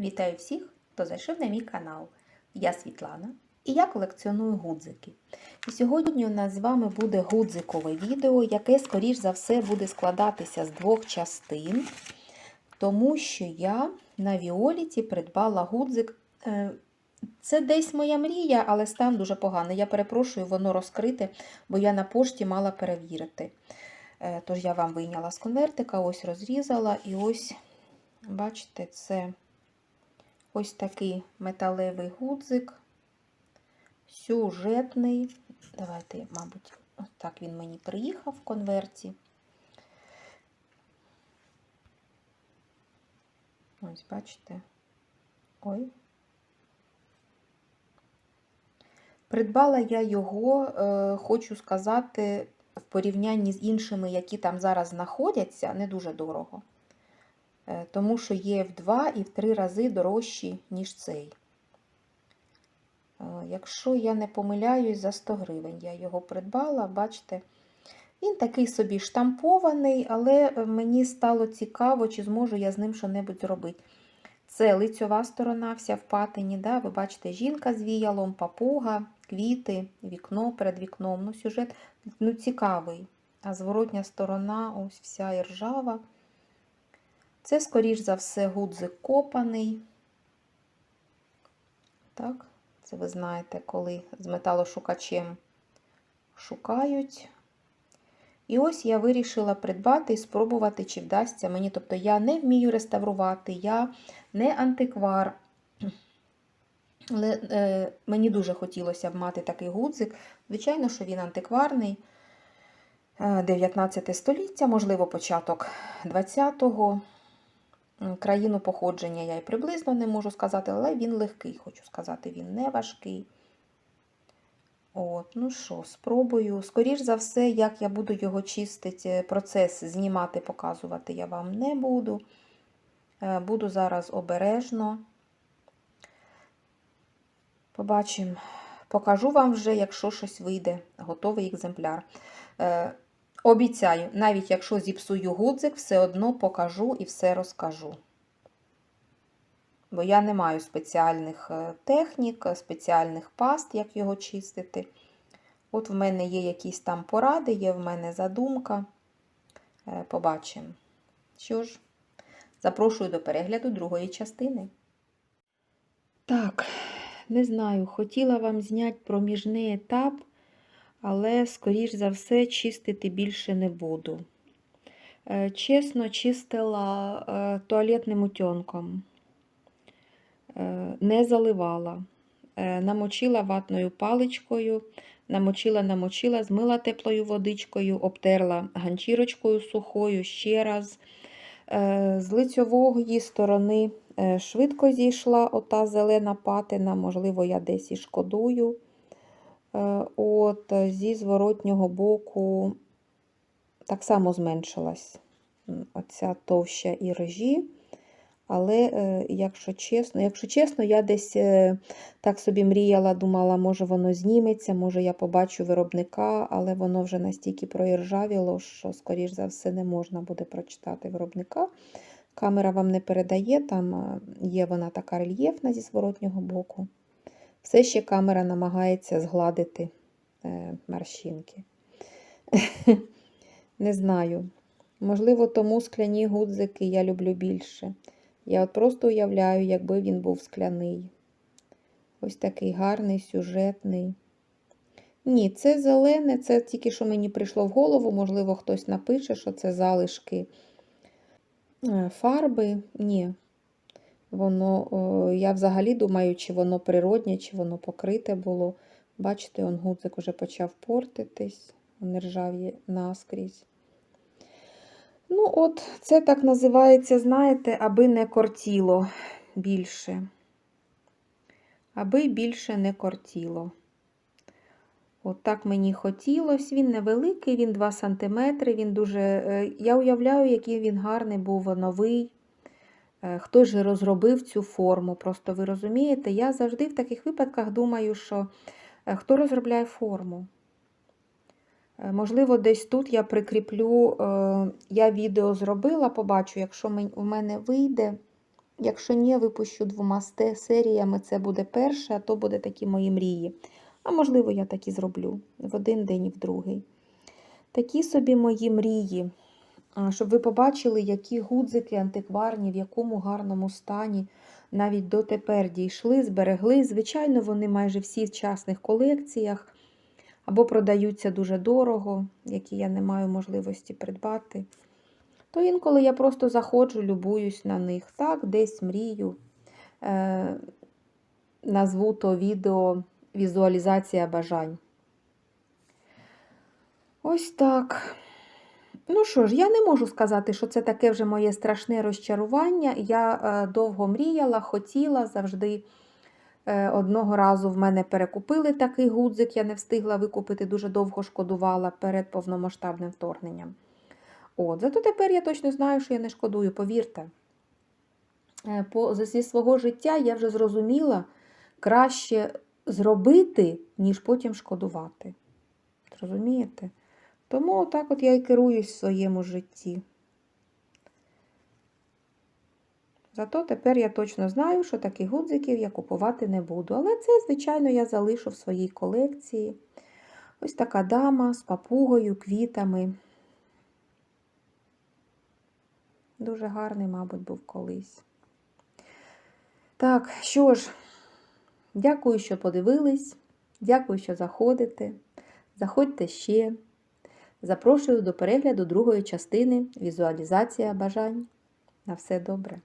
Вітаю всіх, хто зайшов на мій канал. Я Світлана і я колекціоную гудзики. І сьогодні у нас з вами буде гудзикове відео, яке, скоріш за все, буде складатися з двох частин, тому що я на Віоліті придбала гудзик. Е, Це десь моя мрія, але стан дуже поганий. Я перепрошую, воно розкрите, бо я на пошті мала перевірити. Е, Тож я вам вийняла з конвертика, ось розрізала, і ось, бачите, це ось такий металевий гудзик, сюжетний. Давайте, мабуть, ось так він мені приїхав в конверті. Ось, бачите. Ой. Придбала я його, е, хочу сказати, в порівнянні з іншими, які там зараз знаходяться, не дуже дорого. Е, Тому що є в два і в три рази дорожчі, ніж цей. Е, Якщо я не помиляюсь, за 100 гривень я його придбала, бачите, він такий собі штампований, але е, мені стало цікаво, чи зможу я з ним що-небудь зробити. Це лицьова сторона вся в патині. Да? Ви бачите, жінка з віялом, папуга, квіти, вікно перед вікном. Ну, сюжет ну, цікавий. А зворотня сторона ось вся і ржава. Це, скоріш за все, гудзик копаний. Так, це ви знаєте, коли з металошукачем шукають. І ось я вирішила придбати і спробувати, чи вдасться мені. Тобто я не вмію реставрувати, я не антиквар. Але е, мені дуже хотілося б мати такий гудзик. Звичайно, що він антикварний. 19 століття, можливо, початок 20-го. Країну походження я і приблизно не можу сказати, але він легкий, хочу сказати, він не важкий. От, ну що, спробую. Скоріш за все, як я буду його чистити, процес знімати, показувати я вам не буду. Е, Буду зараз обережно. Побачимо. Покажу вам вже, якщо щось вийде, готовий екземпляр. Е, Обіцяю, навіть якщо зіпсую гудзик, все одно покажу і все розкажу. Бо я не маю спеціальних е, технік, спеціальних паст, як його чистити. От в мене є якісь там поради, є в мене задумка. Е, Побачимо. Що ж, запрошую до перегляду другої частини. Так, не знаю, хотіла вам зняти проміжний етап але, скоріш за все, чистити більше не буду. Е, чесно, чистила е, туалетним утенком, е, не заливала, намочила ватною паличкою, намочила, намочила, змила теплою водичкою, обтерла ганчірочкою сухою ще раз. З лицьової сторони швидко зійшла ота зелена патина, можливо, я десь і шкодую. Е, от зі зворотнього боку так само зменшилась оця товща і режі. Але, е, якщо чесно, якщо чесно, я десь е, так собі мріяла, думала, може воно зніметься, може я побачу виробника, але воно вже настільки проіржавіло, що, скоріш за все, не можна буде прочитати виробника. Камера вам не передає, там є вона така рельєфна зі зворотнього боку. Все ще камера намагається згладити е, морщинки. Не знаю. Можливо, тому скляні гудзики я люблю більше. Я от просто уявляю, якби він був скляний. Ось такий гарний, сюжетний. Ні, це зелене, це тільки що мені прийшло в голову, можливо, хтось напише, що це залишки е, фарби. Ні, Воно, я взагалі думаю, чи воно природнє, чи воно покрите було. Бачите, он гудзик вже почав портитись, вони ржаві наскрізь. Ну, от, це так називається, знаєте, аби не кортіло більше. Аби більше не кортіло. От так мені хотілося. Він невеликий, він 2 см, він дуже. Е, я уявляю, який він гарний був новий. Е, хто ж розробив цю форму. Просто ви розумієте, я завжди в таких випадках думаю, що е, хто розробляє форму. Е, можливо, десь тут я прикріплю, я відео зробила, побачу, якщо у мене вийде, Якщо ні, випущу двома серіями, це буде перше, а то буде такі мої мрії. А можливо, я так і зроблю в один день і в другий. Такі собі мої мрії. Щоб ви побачили, які гудзики антикварні, в якому гарному стані навіть дотепер дійшли, зберегли. Звичайно, вони майже всі в частних колекціях або продаються дуже дорого, які я не маю можливості придбати. То інколи я просто заходжу, любуюсь на них. Так, десь мрію. Е, назву то відео візуалізація бажань. Ось так. Ну що ж, я не можу сказати, що це таке вже моє страшне розчарування. Я е, довго мріяла, хотіла завжди. Е, одного разу в мене перекупили такий гудзик, я не встигла викупити, дуже довго шкодувала перед повномасштабним вторгненням. От, зато тепер я точно знаю, що я не шкодую, повірте. Е, По, зі свого життя я вже зрозуміла краще зробити, ніж потім шкодувати. Розумієте? Тому так от я і керуюсь в своєму житті. Зато тепер я точно знаю, що таких гудзиків я купувати не буду. Але це, звичайно, я залишу в своїй колекції. Ось така дама з папугою, квітами. Дуже гарний, мабуть, був колись. Так, що ж, дякую, що подивились. Дякую, що заходите. Заходьте ще. Запрошую до перегляду другої частини візуалізація бажань. На все добре.